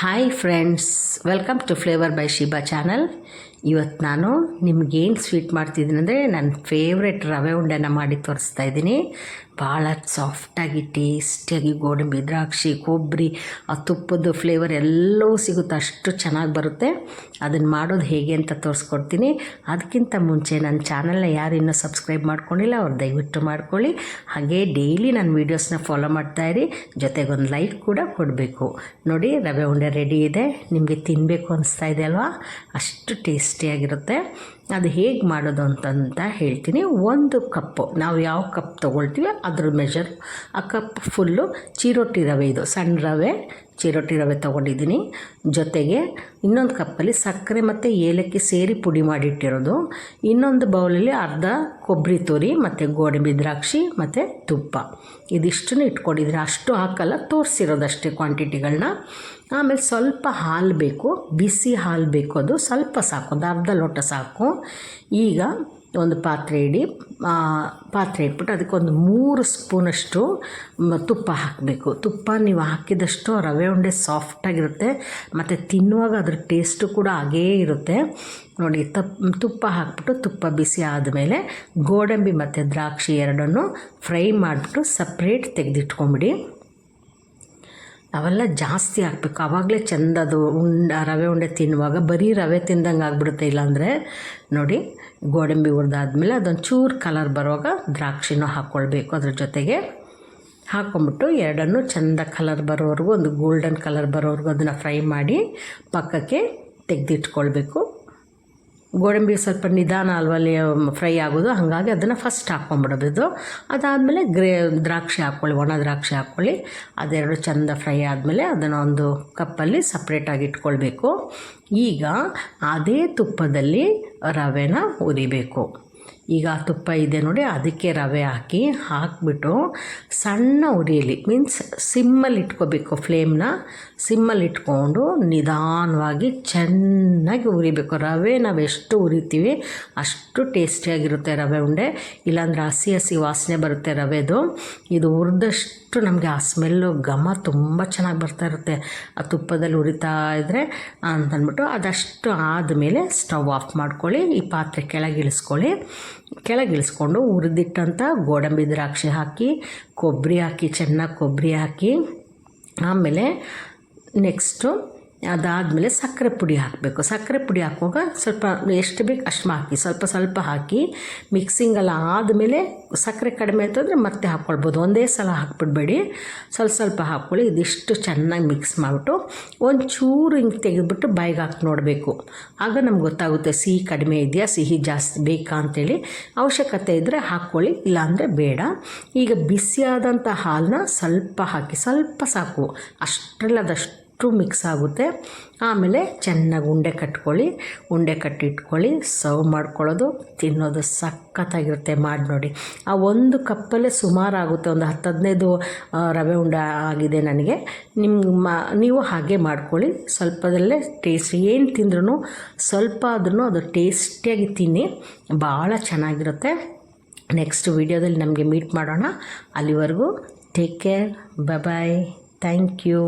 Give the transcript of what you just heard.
hi friends welcome to flavour by Shiba channel ಇವತ್ತು ನಾನು ನಿಮ್ಗೇನು ಸ್ವೀಟ್ ಮಾಡ್ತಿದ್ದೀನಿ ಅಂದರೆ ನನ್ನ ಫೇವ್ರೆಟ್ ರವೆ ಉಂಡೆನ ಮಾಡಿ ತೋರಿಸ್ತಾ ಇದ್ದೀನಿ. ಭಾಳ ಸಾಫ್ಟಾಗಿ ಟೇಸ್ಟಿಯಾಗಿ ಗೋಡಂಬಿ, ದ್ರಾಕ್ಷಿ ಕೊಬ್ಬರಿ ಆ ತುಪ್ಪದ ಫ್ಲೇವರ್ ಎಲ್ಲವೂ ಸಿಗುತ್ತೆ, ಅಷ್ಟು ಚೆನ್ನಾಗಿ ಬರುತ್ತೆ. ಅದನ್ನು ಮಾಡೋದು ಹೇಗೆ ಅಂತ ತೋರಿಸ್ಕೊಡ್ತೀನಿ. ಅದಕ್ಕಿಂತ ಮುಂಚೆ ನನ್ನ ಚಾನಲ್ನ ಯಾರು ಇನ್ನೂ ಸಬ್ಸ್ಕ್ರೈಬ್ ಮಾಡ್ಕೊಂಡಿಲ್ಲ, ಅವ್ರು ದಯವಿಟ್ಟು ಮಾಡ್ಕೊಳ್ಳಿ. ಹಾಗೆ ಡೈಲಿ ನನ್ನ ವೀಡಿಯೋಸ್ನ ಫಾಲೋ ಮಾಡ್ತಾಯಿರಿ ಜೊತೆಗೆ ಒಂದು ಲೈಕ್ ಕೂಡ ಕೊಡಬೇಕು. ನೋಡಿ, ರವೆ ಉಂಡೆ ರೆಡಿ ಇದೆ. ನಿಮಗೆ ತಿನ್ನಬೇಕು ಅನಿಸ್ತಾ ಇದೆ ಅಲ್ವಾ? ಅಷ್ಟು ಟೇಸ್ಟಿಯಾಗಿರುತ್ತೆ ಅದು ಹೇಗೆ ಮಾಡೋದು ಅಂತಂತ ಹೇಳ್ತೀನಿ. ಒಂದು ಕಪ್ಪು. ನಾವು ಯಾವ ಕಪ್ ತೊಗೊಳ್ತೀವಿ ಅದ್ರ ಮೆಜರ್ ಆ ಕಪ್ ಫುಲ್ಲು ಚಿರೋಟಿ ರವೆ ಇದು, ಸಣ್ಣ ರವೆ ಚಿರೋಟಿ ರವೆ ತೊಗೊಂಡಿದ್ದೀನಿ. ಜೊತೆಗೆ ಇನ್ನೊಂದು ಕಪ್ಪಲ್ಲಿ ಸಕ್ಕರೆ ಮತ್ತು ಏಲಕ್ಕಿ ಸೇರಿ ಪುಡಿ ಮಾಡಿಟ್ಟಿರೋದು. ಇನ್ನೊಂದು ಬೌಲಲ್ಲಿ ಅರ್ಧ ಕೊಬ್ಬರಿ ತುರಿ ಮತ್ತು ಗೋಡಂಬಿ ದ್ರಾಕ್ಷಿ ಮತ್ತು ತುಪ್ಪ. ಇದಿಷ್ಟನ್ನು ಇಟ್ಕೊಂಡಿದ್ದೀನಿ ಅಷ್ಟು ಹಾಕಲ್ಲ, ತೋರಿಸಿರೋದಷ್ಟೇ ಕ್ವಾಂಟಿಟಿಗಳನ್ನ ಆಮೇಲೆ ಸ್ವಲ್ಪ ಹಾಲು ಬೇಕು, ಬಿಸಿ ಹಾಲು ಬೇಕು ಅದು. ಸ್ವಲ್ಪ ಸಾಕು, ಒಂದು ಅರ್ಧ ಲೋಟ ಸಾಕು. ಈಗ ಒಂದು ಪಾತ್ರೆ ಇಡಿ ಪಾತ್ರೆ ಇಟ್ಬಿಟ್ಟು ಅದಕ್ಕೊಂದು ಮೂರು ಸ್ಪೂನಷ್ಟು ತುಪ್ಪ ಹಾಕಬೇಕು. ತುಪ್ಪ ನೀವು ಹಾಕಿದಷ್ಟು ರವೆ ಉಂಡೆ ಸಾಫ್ಟಾಗಿರುತ್ತೆ ಮತ್ತು ತಿನ್ನುವಾಗ ಅದ್ರ ಟೇಸ್ಟು ಕೂಡ ಹಾಗೇ ಇರುತ್ತೆ. ನೋಡಿ, ತಪ್, ತುಪ್ಪ ಹಾಕ್ಬಿಟ್ಟು ತುಪ್ಪ ಬಿಸಿ ಆದಮೇಲೆ ಗೋಡಂಬಿ ಮತ್ತು ದ್ರಾಕ್ಷಿ ಎರಡನ್ನು ಫ್ರೈ ಮಾಡಿಬಿಟ್ಟು ಸಪ್ರೇಟ್ ತೆಗೆದಿಟ್ಕೊಂಬಿಡಿ. ಅವೆಲ್ಲ ಜಾಸ್ತಿ ಹಾಕ್ಬೇಕು ಆವಾಗಲೇ ಚೆಂದ ಅದು ಉಂಡ, ರವೆ ಉಂಡೆ ತಿನ್ನುವಾಗ ಬರೀ ರವೆ ತಿಂದಂಗೆ ಆಗ್ಬಿಡುತ್ತೆ. ಇಲ್ಲಾಂದರೆ ನೋಡಿ ಗೋಡಂಬಿ ಹುರಿದಾದ್ಮೇಲೆ ಅದೊಂದು ಚೂರು ಕಲರ್ ಬರುವಾಗ ದ್ರಾಕ್ಷಿನೂ ಹಾಕ್ಕೊಳ್ಬೇಕು ಅದ್ರ ಜೊತೆಗೆ. ಹಾಕ್ಕೊಂಬಿಟ್ಟು ಎರಡನ್ನು ಚೆಂದ ಕಲರ್ ಬರೋವರೆಗೂ, ಒಂದು ಗೋಲ್ಡನ್ ಕಲರ್ ಬರೋವರೆಗೂ ಅದನ್ನು ಫ್ರೈ ಮಾಡಿ ಪಕ್ಕಕ್ಕೆ ತೆಗೆದಿಟ್ಕೊಳ್ಬೇಕು. ಗೋಡಂಬಿ ಸ್ವಲ್ಪ ನಿಧಾನ ಅಲ್ವಲ್ಲಿ ಫ್ರೈ ಆಗೋದು, ಹಾಗಾಗಿ ಅದನ್ನು ಫಸ್ಟ್ ಹಾಕ್ಕೊಂಬಿಡೋದು ಅದಾದಮೇಲೆ ಗ್ರೇ, ದ್ರಾಕ್ಷಿ ಹಾಕ್ಕೊಳ್ಳಿ, ಒಣ ದ್ರಾಕ್ಷಿ ಹಾಕ್ಕೊಳ್ಳಿ. ಅದೆರಡು ಚೆಂದ ಫ್ರೈ ಆದಮೇಲೆ ಅದನ್ನು ಒಂದು ಕಪ್ಪಲ್ಲಿ ಸಪ್ರೇಟಾಗಿ ಇಟ್ಕೊಳ್ಬೇಕು. ಈಗ ಅದೇ ತುಪ್ಪದಲ್ಲಿ ರವೆನ ಹುರಿಬೇಕು. ಈಗ ತುಪ್ಪ ಇದೆ ನೋಡಿ, ಅದಕ್ಕೆ ರವೆ ಹಾಕಿ ಹಾಕಿಬಿಟ್ಟು ಸಣ್ಣ ಉರಿಯಲಿ ಮೀನ್ಸ್ ಸಿಮ್ಮಲ್ಲಿ ಇಟ್ಕೋಬೇಕು ಫ್ಲೇಮ್ನ ಸಿಮ್ಮಲ್ಲಿ ಇಟ್ಕೊಂಡು ನಿಧಾನವಾಗಿ ಚೆನ್ನಾಗಿ ಉರಿಬೇಕು. ರವೆ ನಾವು ಎಷ್ಟು ಉರಿತೀವಿ ಅಷ್ಟು ಟೇಸ್ಟಿಯಾಗಿರುತ್ತೆ ರವೆ ಉಂಡೆ. ಇಲ್ಲಾಂದರೆ ಹಸಿ ಹಸಿ ವಾಸನೆ ಬರುತ್ತೆ ರವೆದು. ಇದು ಹುರಿದಷ್ಟು ನಮಗೆ ಆ ಸ್ಮೆಲ್ಲು, ಘಮ ತುಂಬ ಚೆನ್ನಾಗಿ ಬರ್ತಾ ಇರುತ್ತೆ. ಆ ತುಪ್ಪದಲ್ಲಿ ಉರಿತಾ ಇದ್ದರೆ ಅಂತಂದ್ಬಿಟ್ಟು ಅದಷ್ಟು ಆದಮೇಲೆ ಸ್ಟವ್ ಆಫ್ ಮಾಡ್ಕೊಳ್ಳಿ, ಈ ಪಾತ್ರೆ ಕೆಳಗಿಳಿಸ್ಕೊಳ್ಳಿ. ಕೆಳಗಿಳಿಸ್ಕೊಂಡು ಹುರಿದಿಟ್ಟಂಥ ಗೋಡಂಬಿ ದ್ರಾಕ್ಷಿ ಹಾಕಿ ಕೊಬ್ಬರಿ ಹಾಕಿ ಚೆನ್ನಾಗಿ ಕೊಬ್ಬರಿ ಹಾಕಿ ಆಮೇಲೆ ನೆಕ್ಸ್ಟು ಅದಾದಮೇಲೆ ಸಕ್ಕರೆ ಪುಡಿ ಹಾಕಬೇಕು. ಸಕ್ಕರೆ ಪುಡಿ ಹಾಕುವಾಗ ಸ್ವಲ್ಪ ಎಷ್ಟು ಬೇಕು ಅಷ್ಟು ಹಾಕಿ, ಸ್ವಲ್ಪ ಸ್ವಲ್ಪ ಹಾಕಿ ಮಿಕ್ಸಿಂಗೆಲ್ಲ ಆದಮೇಲೆ ಸಕ್ಕರೆ ಕಡಿಮೆ ಆಯ್ತು ಮತ್ತೆ ಹಾಕ್ಕೊಳ್ಬೋದು ಒಂದೇ ಸಲ ಹಾಕ್ಬಿಡ್ಬೇಡಿ. ಸ್ವಲ್ಪ ಸ್ವಲ್ಪ ಹಾಕ್ಕೊಳ್ಳಿ ಇದಿಷ್ಟು ಚೆನ್ನಾಗಿ ಮಿಕ್ಸ್ ಮಾಡಿಬಿಟ್ಟು ಒಂಚೂರು ಹಿಂಗೆ ತೆಗೆದುಬಿಟ್ಟು ಬಾಯಿಗೆ ಹಾಕಿ ನೋಡಬೇಕು. ಆಗ ನಮ್ಗೆ ಗೊತ್ತಾಗುತ್ತೆ ಸಿಹಿ ಕಡಿಮೆ ಇದೆಯಾ, ಸಿಹಿ ಜಾಸ್ತಿ ಬೇಕಾ ಅಂತೇಳಿ. ಅವಶ್ಯಕತೆ ಇದ್ದರೆ ಹಾಕ್ಕೊಳ್ಳಿ ಇಲ್ಲಾಂದರೆ ಬೇಡ. ಈಗ ಬಿಸಿಯಾದಂಥ ಹಾಲನ್ನ ಸ್ವಲ್ಪ ಹಾಕಿ, ಸ್ವಲ್ಪ ಸಾಕು. ಅಷ್ಟರಲ್ಲಿ ಅದಷ್ಟು ಅಷ್ಟು ಮಿಕ್ಸ್ ಆಗುತ್ತೆ. ಆಮೇಲೆ ಚೆನ್ನಾಗಿ ಉಂಡೆ ಕಟ್ಕೊಳ್ಳಿ. ಉಂಡೆ ಕಟ್ಟಿಟ್ಕೊಳ್ಳಿ, ಸರ್ವ್ ಮಾಡ್ಕೊಳ್ಳೋದು ತಿನ್ನೋದು ಸಖತ್ತಾಗಿರುತ್ತೆ. ಮಾಡಿ ನೋಡಿ. ಆ ಒಂದು ಕಪ್ಪಲ್ಲೇ ಸುಮಾರು ಆಗುತ್ತೆ. ಒಂದು ಹತ್ತು ಹದಿನೈದು ರವೆ ಉಂಡೆ ಆಗಿದೆ ನನಗೆ. ನಿಮ್ಮ ನೀವು ಹಾಗೆ ಮಾಡ್ಕೊಳ್ಳಿ. ಸ್ವಲ್ಪದಲ್ಲೇ ಟೇಸ್ಟ್, ಏನು ತಿಂದ್ರೂ ಸ್ವಲ್ಪ ಆದ್ರೂ ಅದು ಟೇಸ್ಟಿಯಾಗಿ ತಿನ್ನಿ. ಭಾಳ ಚೆನ್ನಾಗಿರುತ್ತೆ. ನೆಕ್ಸ್ಟ್ ವಿಡಿಯೋದಲ್ಲಿ ನಮಗೆ ಮೀಟ್ ಮಾಡೋಣ. ಅಲ್ಲಿವರೆಗೂ take care. Bye thank you.